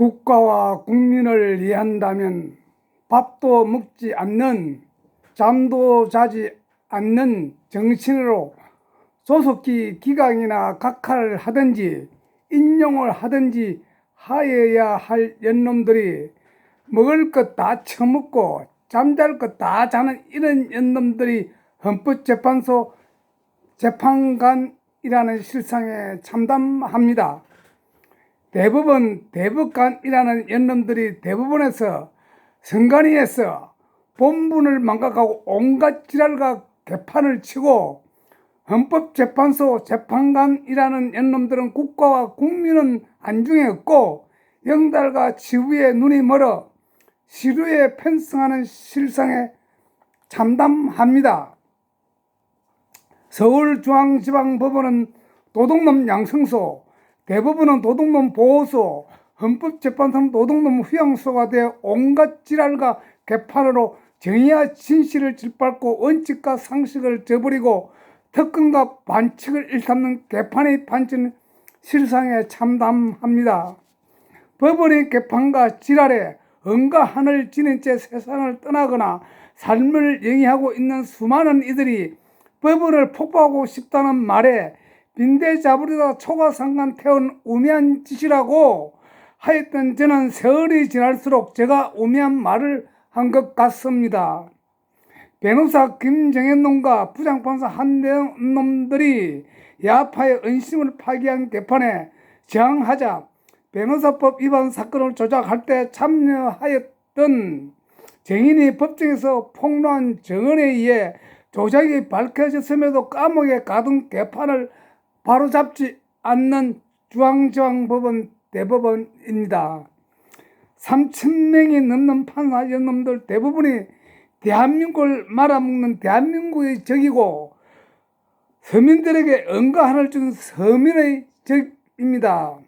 국가와 국민을 위한다면 밥도 먹지 않는 잠도 자지 않는 정신으로 소속기 기강이나 각하를 하든지 인용을 하든지 하여야 할 연놈들이 먹을 것 다 처먹고 잠잘 것 다 자는 이런 연놈들이 헌법재판소 재판관이라는 실상에 참담합니다. 대법원 대법관이라는 연놈들이 대법원에서 선관위에서 본분을 망각하고 온갖 지랄과 개판을 치고 헌법재판소 재판관이라는 연놈들은 국가와 국민은 안중에 없고 영달과 지구에 눈이 멀어 시루에 편승하는 실상에 참담합니다. 서울중앙지방법원은 도둑놈 양성소, 대법원은 도둑놈 보호소, 헌법재판소는 도둑놈 휴양소가 되어 온갖 지랄과 개판으로 정의와 진실을 짓밟고 원칙과 상식을 저버리고 특권과 반칙을 일삼는 개판의 판치는 실상에 참담합니다. 법원의 개판과 지랄에 응가 하늘 지는 채 세상을 떠나거나 삶을 영위하고 있는 수많은 이들이 법원을 폭파하고 싶다는 말에 빈대 잡으려다 초가 상간 태운 우매한 짓이라고 하였던 저는 세월이 지날수록 제가 우매한 말을 한 것 같습니다. 변호사 김정현 놈과 부장판사 한대놈들이 야파의 은심을 파기한 개판에 저항하자 변호사법 위반 사건을 조작할 때 참여하였던 정인이 법정에서 폭로한 증언에 의해 조작이 밝혀졌음에도 감옥에 가둔 개판을 바로잡지 않는 중앙지방법원 대법원입니다. 3천명이 넘는 판사 연놈들 대부분이 대한민국을 말아먹는 대한민국의 적이고 서민들에게 응가 하늘 준 서민의 적입니다.